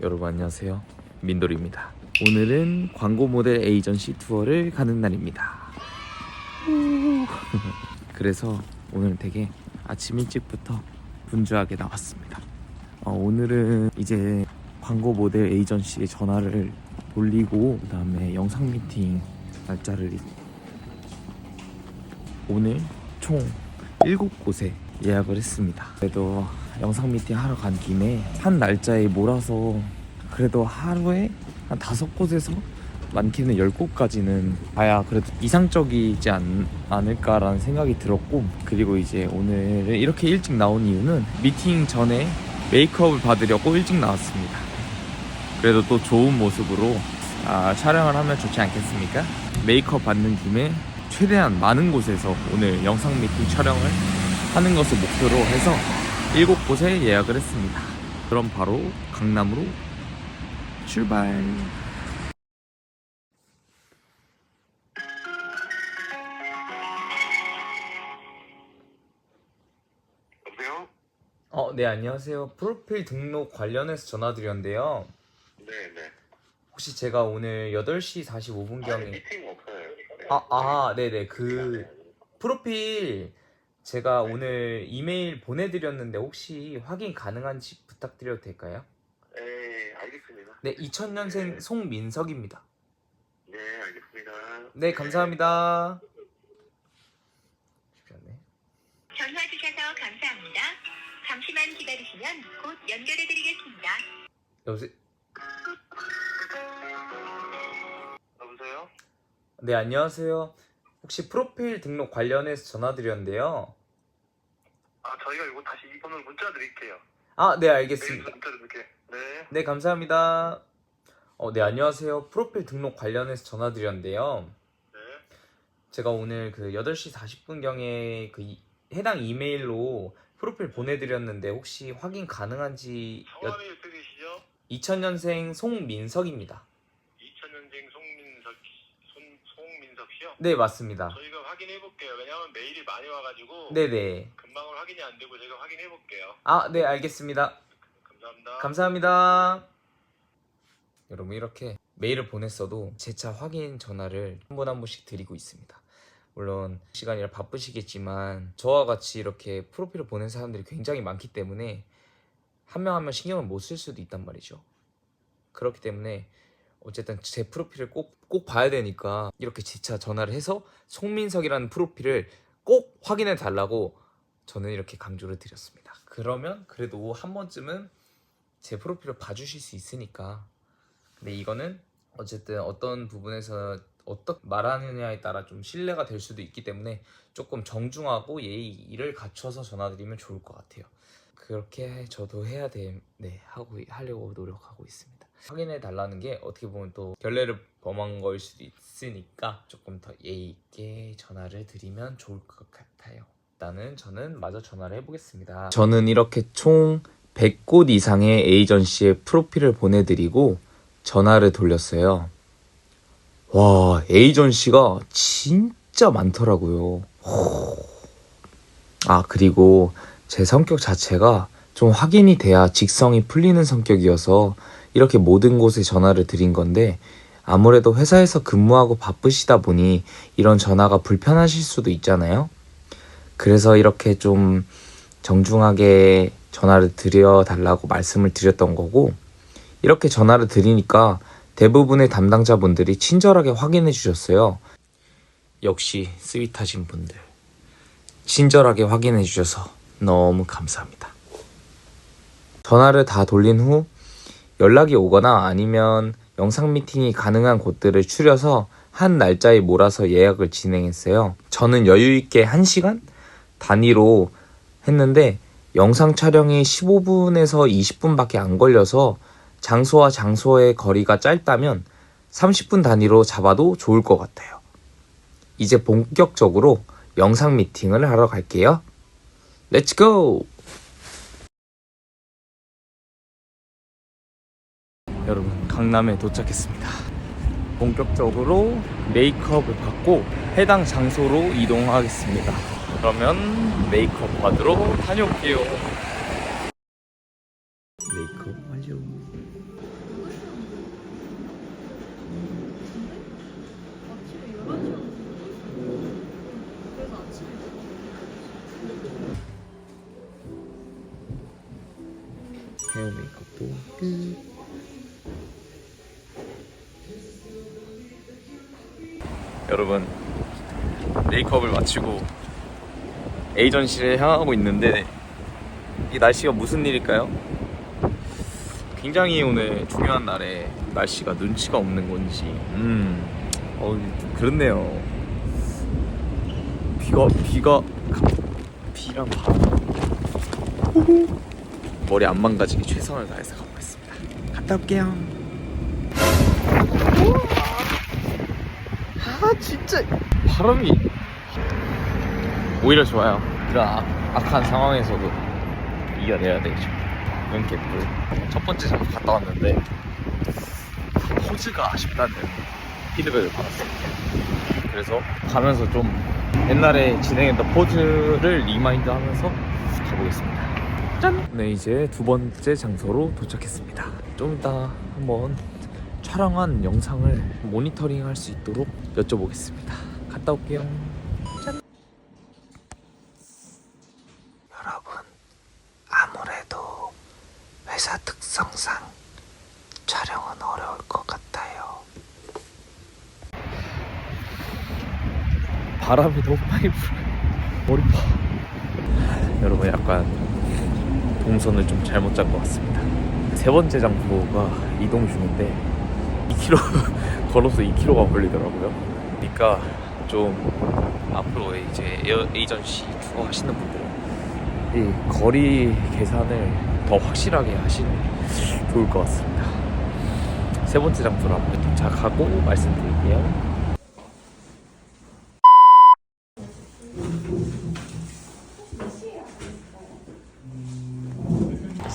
여러분 안녕하세요 민돌입니다 오늘은 광고 모델 에이전시 투어를 가는 날입니다 우. 그래서 오늘 되게 아침 일찍부터 분주하게 나왔습니다 어, 오늘은 이제 광고 모델 에이전시에 전화를 돌리고 그 다음에 영상 미팅 날짜를 오늘 총 7곳에 예약을 했습니다. 그래도 영상 미팅 하러 간 김에 한 날짜에 몰아서 그래도 하루에 한 다섯 곳에서 많게는 열 곳까지는 봐야 그래도 이상적이지 않, 않을까라는 생각이 들었고 그리고 이제 오늘 이렇게 일찍 나온 이유는 미팅 전에 메이크업을 받으려고 일찍 나왔습니다. 그래도 또 좋은 모습으로 아, 촬영을 하면 좋지 않겠습니까? 메이크업 받는 김에 최대한 많은 곳에서 오늘 영상 미팅 촬영을 하는 것을 목표로 해서 일곱 곳에 예약을 했습니다. 그럼 바로 강남으로 출발. 여보세요? 어, 네, 안녕하세요. 프로필 등록 관련해서 전화드렸는데요. 네 네. 혹시 제가 오늘 8시 45분경에 아니, 미팅 없어요. 네. 아, 아, 네네. 그 프로필 제가 오늘 이메일 보내드렸는데 혹시 확인 가능한지 부탁드려도 될까요? 네, 알겠습니다. 네, 2000년생 송민석입니다. 네, 알겠습니다. 네, 감사합니다. 쉽지 않네. 전화 주셔서 감사합니다. 잠시만 기다리시면 곧 연결해 드리겠습니다. 여보세요? 여보세요? 네, 안녕하세요. 혹시 프로필 등록 관련해서 전화드렸는데요. 아, 저희가 이거 다시 이 번호로 문자 드릴게요. 아, 네, 알겠습니다. 문자 드릴게요. 네. 네, 감사합니다. 어, 네, 안녕하세요. 프로필 등록 관련해서 전화드렸는데요. 네. 제가 오늘 그 8시 40분경에 그 이- 해당 이메일로 프로필 보내드렸는데 혹시 확인 가능한지 여, 성함이 어떻게시죠? 2000년생 송민석입니다. 2000년생 송민석, 손, 송민석 씨요? 네 맞습니다. 저희가 확인해 볼게요. 왜냐하면 메일이 많이 와가지고 네네. 금방은 확인이 안 되고 제가 확인해 볼게요. 아 네 알겠습니다. 감사합니다. 감사합니다. 여러분 이렇게 메일을 보냈어도 재차 확인 전화를 한 번 한 번씩 드리고 있습니다. 물론 시간이라 바쁘시겠지만 저와 같이 이렇게 프로필을 보낸 사람들이 굉장히 많기 때문에 한 명 한 명 신경을 못 쓸 수도 있단 말이죠. 그렇기 때문에 어쨌든 제 프로필을 꼭, 꼭 봐야 되니까 이렇게 재차 전화를 해서 송민석이라는 프로필을 꼭 확인해 달라고 저는 이렇게 강조를 드렸습니다. 그러면 그래도 한 번쯤은 제 프로필을 봐주실 수 있으니까 근데 이거는 어쨌든 어떤 부분에서 어떻게 말하느냐에 따라 좀 신뢰가 될 수도 있기 때문에 조금 정중하고 예의를 갖춰서 전화드리면 좋을 것 같아요 그렇게 저도 해야 돼, 네 하고 하려고 노력하고 있습니다 확인해 달라는 게 어떻게 보면 또 결례를 범한 거일 수도 있으니까 조금 더 예의 있게 전화를 드리면 좋을 것 같아요 일단은 저는 마저 전화를 해보겠습니다 저는 이렇게 총 100곳 이상의 에이전시에 프로필을 보내드리고 전화를 돌렸어요. 와, 에이전시가 진짜 많더라고요. 아, 그리고 제 성격 자체가 좀 확인이 돼야 직성이 풀리는 성격이어서 이렇게 모든 곳에 전화를 드린 건데 아무래도 회사에서 근무하고 바쁘시다 보니 이런 전화가 불편하실 수도 있잖아요. 그래서 이렇게 좀 정중하게 전화를 드려 달라고 말씀을 드렸던 거고 이렇게 전화를 드리니까 대부분의 담당자분들이 친절하게 확인해 주셨어요. 역시 스윗하신 분들. 친절하게 확인해 주셔서 너무 감사합니다. 전화를 다 돌린 후 연락이 오거나 아니면 영상 미팅이 가능한 곳들을 추려서 한 날짜에 몰아서 예약을 진행했어요. 저는 여유 있게 1시간 단위로 했는데 영상 촬영이 15분에서 20분밖에 안 걸려서 장소와 장소의 거리가 짧다면 30분 단위로 잡아도 좋을 것 같아요. 이제 본격적으로 영상 미팅을 하러 갈게요. 렛츠 고! 여러분, 강남에 도착했습니다. 본격적으로 메이크업을 받고 해당 장소로 이동하겠습니다. 그러면 메이크업 받으러 다녀올게요. 헤어 메이크업도 끝. 여러분 메이크업을 마치고 에이전시를 향하고 있는데 이 날씨가 무슨 일일까요? 굉장히 오늘 중요한 날에 날씨가 눈치가 없는 건지 음, 어, 좀 그렇네요. 비가 비가 비랑 바람. 머리 안 망가지게 최선을 다해서 가고 있습니다. 갔다 올게요. 아 진짜 바람이 오히려 좋아요. 이런 악, 악한 상황에서도 이겨내야 되죠. 눈 개뿔. 첫 번째 장소 갔다 왔는데 포즈가 아쉽다는 피드백을 받았습니다. 그래서 가면서 좀 옛날에 진행했던 포즈를 리마인드 하면서 가보겠습니다. 짠! 네, 이제 두 번째 장소로 도착했습니다. 좀 이따 한번 촬영한 영상을 모니터링 할 수 있도록 여쭤보겠습니다. 갔다 올게요. 짠! 여러분, 아무래도 회사 특성상 촬영은 어려울 것 같아요. 바람이 너무 많이 불어요. 머리 파. 여러분 약간 동선을 좀 잘못 잡은 것 같습니다. 세 번째 장소가 이동 중인데 2km 걸어서 2km가 걸리더라고요. 그러니까 좀 앞으로 이제 에이전시 투어 하시는 분들은 이 거리 계산을 더 확실하게 하시는 게 좋을 것 같습니다. 세 번째 장소로 한번 도착하고 말씀드릴게요.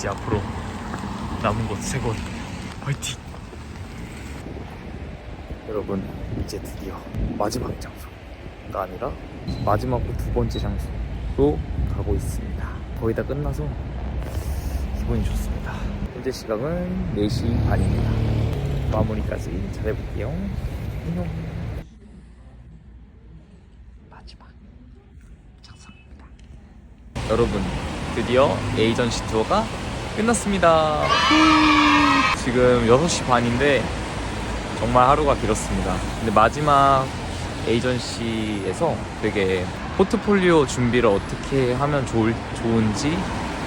이제 앞으로 남은 곳 세 곳 화이팅! 여러분 이제 드디어 마지막 장소가 아니라 마지막 두 번째 장소로 가고 있습니다. 거의 다 끝나서 기분이 좋습니다. 현재 시각은 4시 반입니다. 마무리까지 잘해볼게요. 안녕. 마지막 장소입니다. 여러분 드디어 에이전시 투어가 끝났습니다 지금 6시 반인데 정말 하루가 길었습니다. 근데 마지막 에이전시에서 되게 포트폴리오 준비를 어떻게 하면 좋을, 좋은지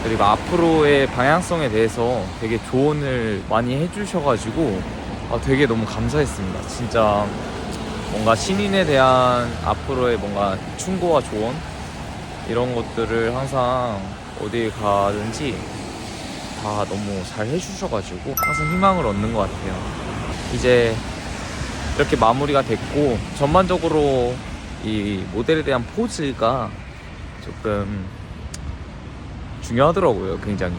그리고 앞으로의 방향성에 대해서 되게 조언을 많이 해주셔가지고 아, 되게 너무 감사했습니다. 진짜 뭔가 신인에 대한 앞으로의 뭔가 충고와 조언 이런 것들을 항상 어딜 가든지 다 너무 잘 해주셔가지고 항상 희망을 얻는 것 같아요. 이제 이렇게 마무리가 됐고 전반적으로 이 모델에 대한 포즈가 조금 중요하더라고요 굉장히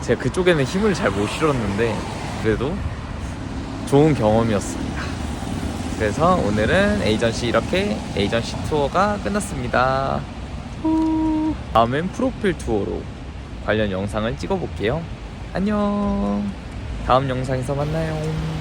제가 그쪽에는 힘을 잘 못 실었는데 그래도 좋은 경험이었습니다 그래서 오늘은 에이전시 이렇게 에이전시 투어가 끝났습니다 후. 다음엔 프로필 투어로 관련 영상을 찍어 볼게요. 안녕. 다음 영상에서 만나요